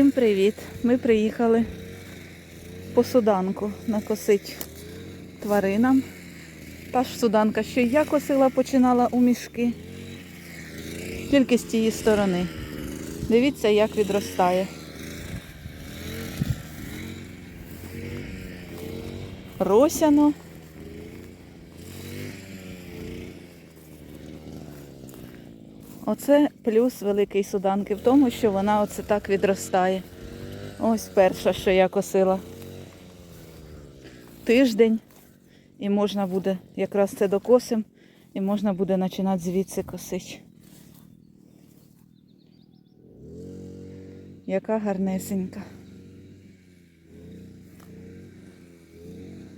Всім привіт! Ми приїхали по суданку накосить тваринам. Та ж суданка, що я косила, починала у мішки. Тільки з тієї сторони. Дивіться, як відростає. Росяно. Оце плюс великий суданки в тому, що вона оце так відростає. Ось перша, що я косила. Тиждень. І можна буде, якраз це докосим, і можна буде починати звідси косити. Яка гарнесенька.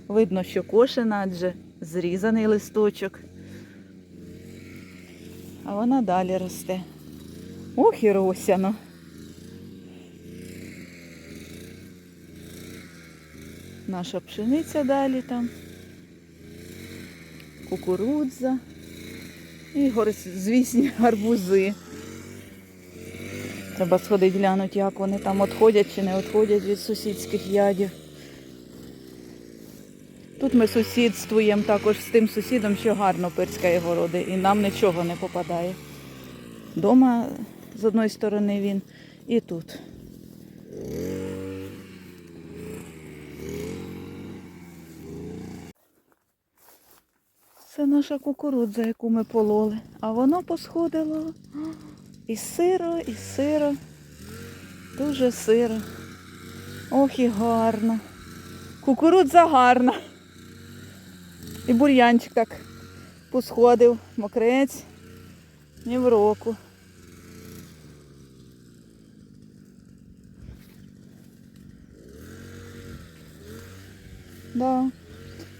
Видно, що кошена, адже зрізаний листочок. А вона далі росте. Ох і росяно. Наша пшениця далі там. Кукурудза. І звісні гарбузи. Треба сходити глянути, як вони там відходять чи не відходять від сусідських ядів. Тут ми сусідствуємо також з тим сусідом, що гарно пирскає городи, і нам нічого не попадає. Дома з одної сторони він і тут. Це наша кукурудза, яку ми пололи. А воно посходило і сиро, і сиро. Дуже сиро. Ох і гарно. Кукурудза гарна. І бур'янчик так посходив, мокрець, ні в року. Да.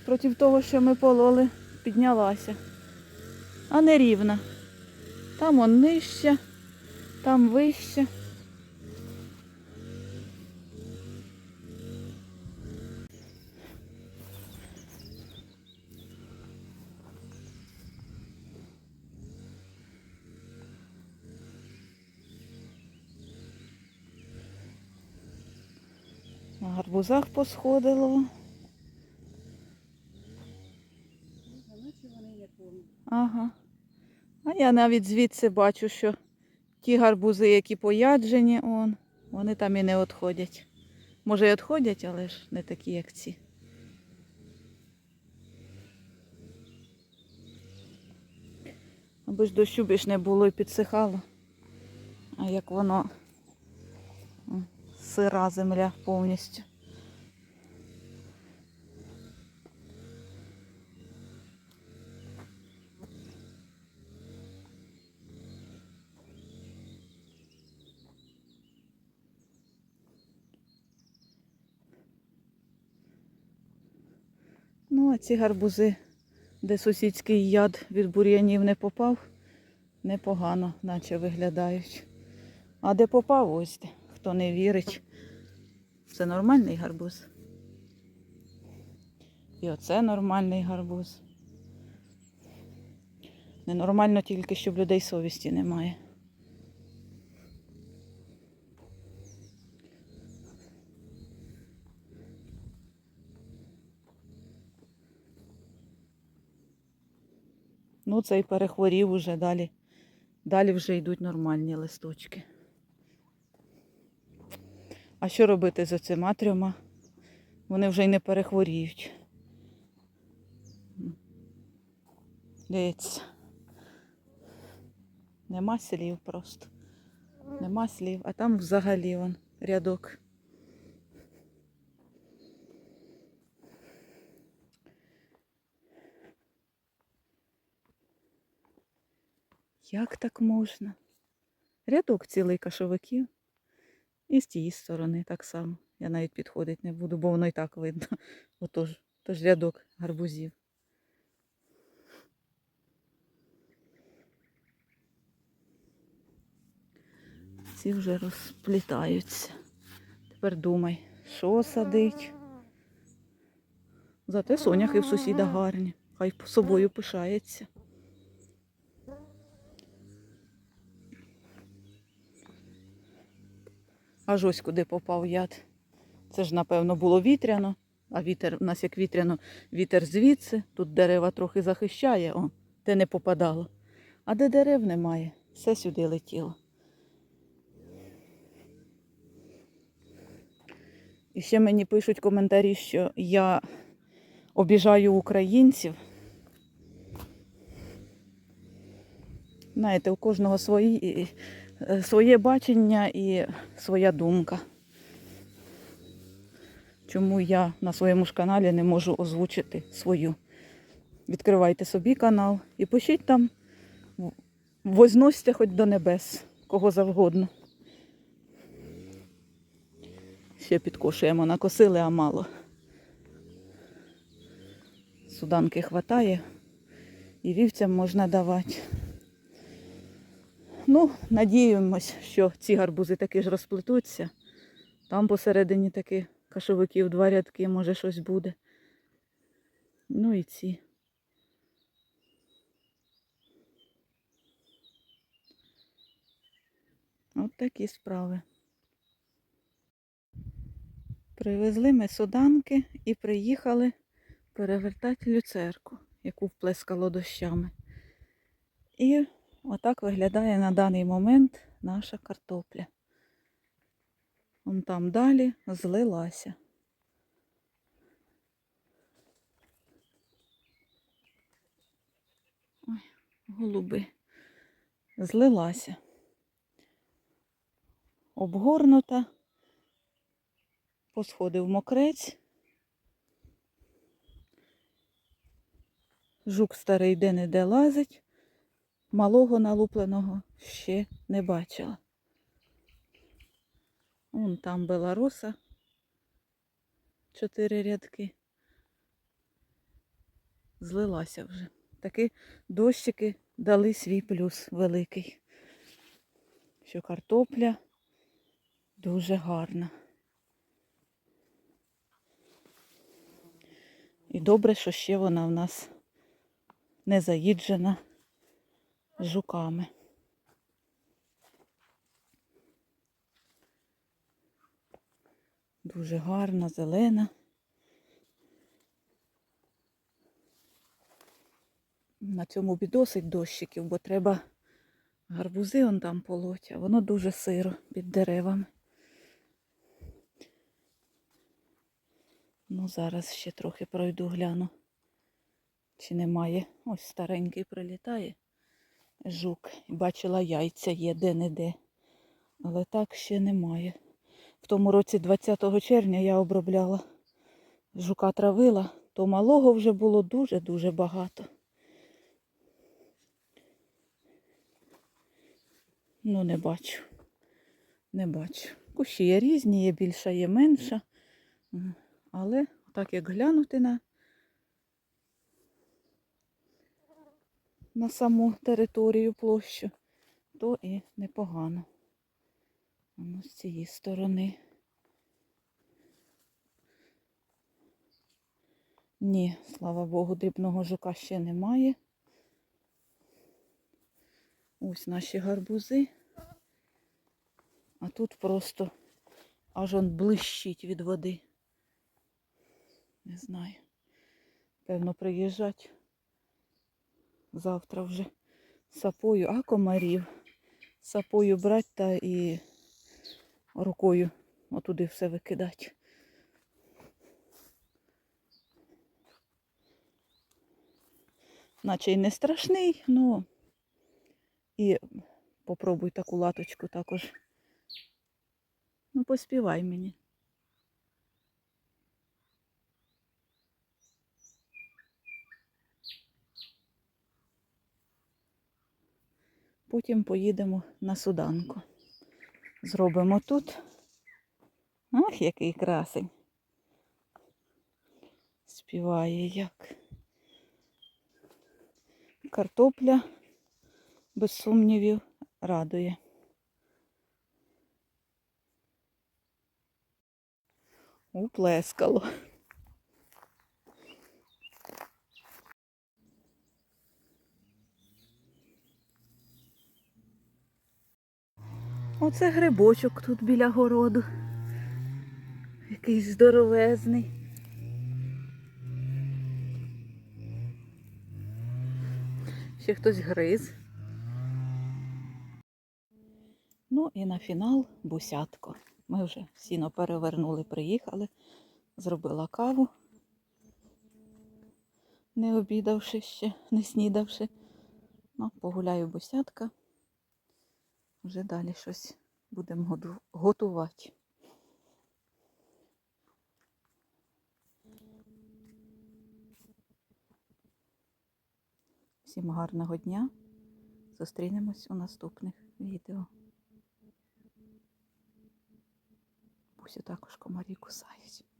Проти того, що ми пололи, піднялася. А не рівна. Там он нижче, там вище. Гарбузах посходило. Ага. А я навіть звідси бачу, що ті гарбузи, які пояджені, он, вони там і не відходять. Може і відходять, але ж не такі, як ці. Аби ж дощу більш не було і підсихало. А як воно сира земля повністю. Ну, а ці гарбузи, де сусідський яд від бур'янів не попав, непогано, наче виглядають. А де попав, ось де. Хто не вірить, це нормальний гарбуз. І оце нормальний гарбуз. Ненормально тільки, щоб людей совісті немає. Ну, цей перехворів уже далі. Далі вже йдуть нормальні листочки. А що робити з оцима трьома? Вони вже й не перехворіють. Дивіться. Нема слів просто. Нема слів. А там взагалі вон рядок. Як так можна? Рядок цілий кашовиків. І з тієї сторони так само. Я навіть підходити не буду, бо воно і так видно. Отож, тож рядок гарбузів. Ці вже розплітаються. Тепер думай, що садить. Зате соняхи в сусіда гарні. Хай собою пишається. Аж ось куди попав яд. Це ж, напевно, було вітряно, а вітер у нас як вітряно, вітер звідси, тут дерева трохи захищає, о, де не попадало. А де дерев немає, все сюди летіло. І ще мені пишуть коментарі, що я обіжаю українців. Знаєте, у кожного свої, своє бачення і своя думка. Чому я на своєму ж каналі не можу озвучити свою. Відкривайте собі канал і пишіть там, возносьте хоч до небес, кого завгодно. Ще підкошуємо, накосили, а мало. Суданки хватає і вівцям можна давати. Ну, надіємось, що ці гарбузи таки ж розплетуться. Там посередині таки кашовиків два рядки, може щось буде. Ну і ці. От такі справи. Привезли ми суданки і приїхали перевертати люцерку, яку вплескало дощами. І отак виглядає на даний момент наша картопля. Вон там далі злилася. Ой, голуби. Злилася. Обгорнута. Посходив мокрець. Жук старий де-не-де лазить. Малого налупленого ще не бачила. Вон там беларуса. Чотири рядки. Злилася вже. Таки дощики дали свій плюс великий. Що картопля дуже гарна. І добре, що ще вона в нас не заїджена жуками. Дуже гарна, зелена. На цьому бі досить дощиків, бо треба гарбузи он там полоть, а воно дуже сиро під деревами. Ну, зараз ще трохи пройду, гляну. Чи немає. Ось старенький прилітає жук. Бачила, яйця є де-не-де. Але так ще немає. В тому році 20 червня я обробляла жука травила, то малого вже було дуже-дуже багато. Ну, не бачу. Не бачу. Кущі є різні, є більша, є менша. Але так як глянути на, на саму територію площу, то і непогано. Воно з цієї сторони. Ні, слава Богу, дрібного жука ще немає. Ось наші гарбузи. А тут просто аж он блищить від води. Не знаю. Певно, приїжджать завтра вже сапою, а комарів. Сапою брать та і рукою отуди все викидати. Наче й не страшний, ну і попробуй таку латочку також. Ну, поспівай мені. Потім поїдемо на суданку. Зробимо тут. Ах, який красень. Співає як. Картопля, без сумнівів, радує. Уплескало. Оце грибочок тут біля городу. Якийсь здоровезний. Ще хтось гриз. Ну і на фінал бусятко. Ми вже сіно перевернули, приїхали, зробила каву, не обідавши ще, не снідавши. Ну, погуляю бусятка. Вже далі щось будемо готувати. Всім гарного дня. Зустрінемось у наступних відео. Бусю також комарі кусають.